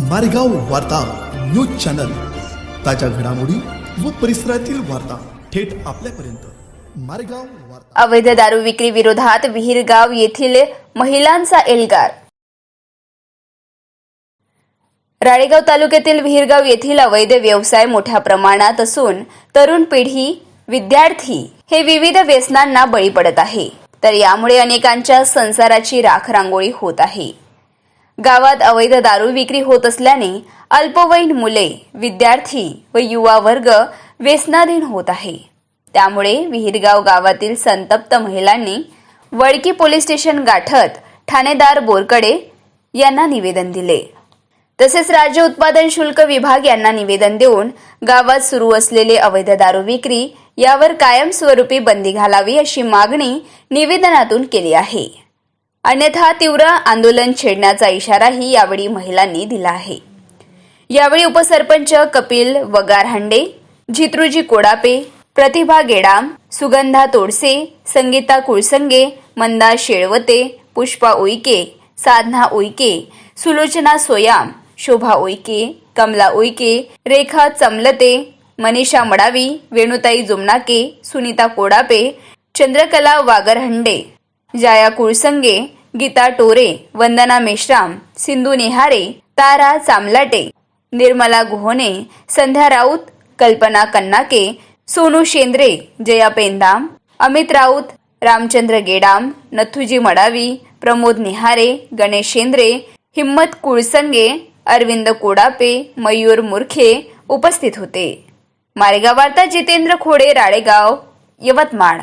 मारेगाव वार्ता news channel. ताज्या घडामोडी व परिसरातील वार्ता थेट आपल्यापर्यंत. मारेगाव वार्ता. अवैध दारू विक्री विरोधात विहीरगाव येथील महिलांचा एल्गार. राळेगाव तालुक्यातील विहीरगाव येथील अवैध व्यवसाय मोठ्या प्रमाणात असून तरुण पिढी विद्यार्थी हे विविध व्यसनांना बळी पडत आहे. तर यामुळे अनेकांच्या संसाराची राखरांगोळी होत आहे. गावात अवैध दारू विक्री होत असल्याने अल्पवयीन मुले विद्यार्थी व युवा वर्ग व्यसनाधीन होत आहे. त्यामुळे विहिरगाव गावातील संतप्त महिलांनी वडकी पोलीस स्टेशन गाठत ठाणेदार बोरकडे यांना निवेदन दिले. तसेच राज्य उत्पादन शुल्क विभाग यांना निवेदन देऊन गावात सुरू असलेले अवैध दारू विक्री यावर कायमस्वरूपी बंदी घालावी अशी मागणी निवेदनातून केली आहे. अन्यथा तीव्र आंदोलन छेडण्याचा इशाराही यावेळी महिलांनी दिला आहे. यावेळी उपसरपंच कपिल वगारहांडे झित्रुजी कोडापे प्रतिभा गेडाम सुगंधा तोडसे संगीता कुळसंगे मंदा शेळवते पुष्पा उईके साधना उईके सुलोचना सोयाम शोभा उईके कमला उईके रेखा चमलते मनीषा मडावी वेणुताई जुमनाके सुनीता कोडापे चंद्रकला वागरहंडे जाया कुळसंगे गीता टोरे वंदना मेश्राम सिंधू नेहारे तारा चामलाटे निर्मला गुहोने संध्या राऊत कल्पना कन्नाके सोनू शेंद्रे जया पेंदाम अमित राऊत रामचंद्र गेडाम नथुजी मडावी प्रमोद निहारे गणेश शेंद्रे हिम्मत कुळसंगे अरविंद कोडापे मयूर मुरखे उपस्थित होते. मारेगाव वार्ता जितेंद्र खोडे राळेगाव यवतमाळ.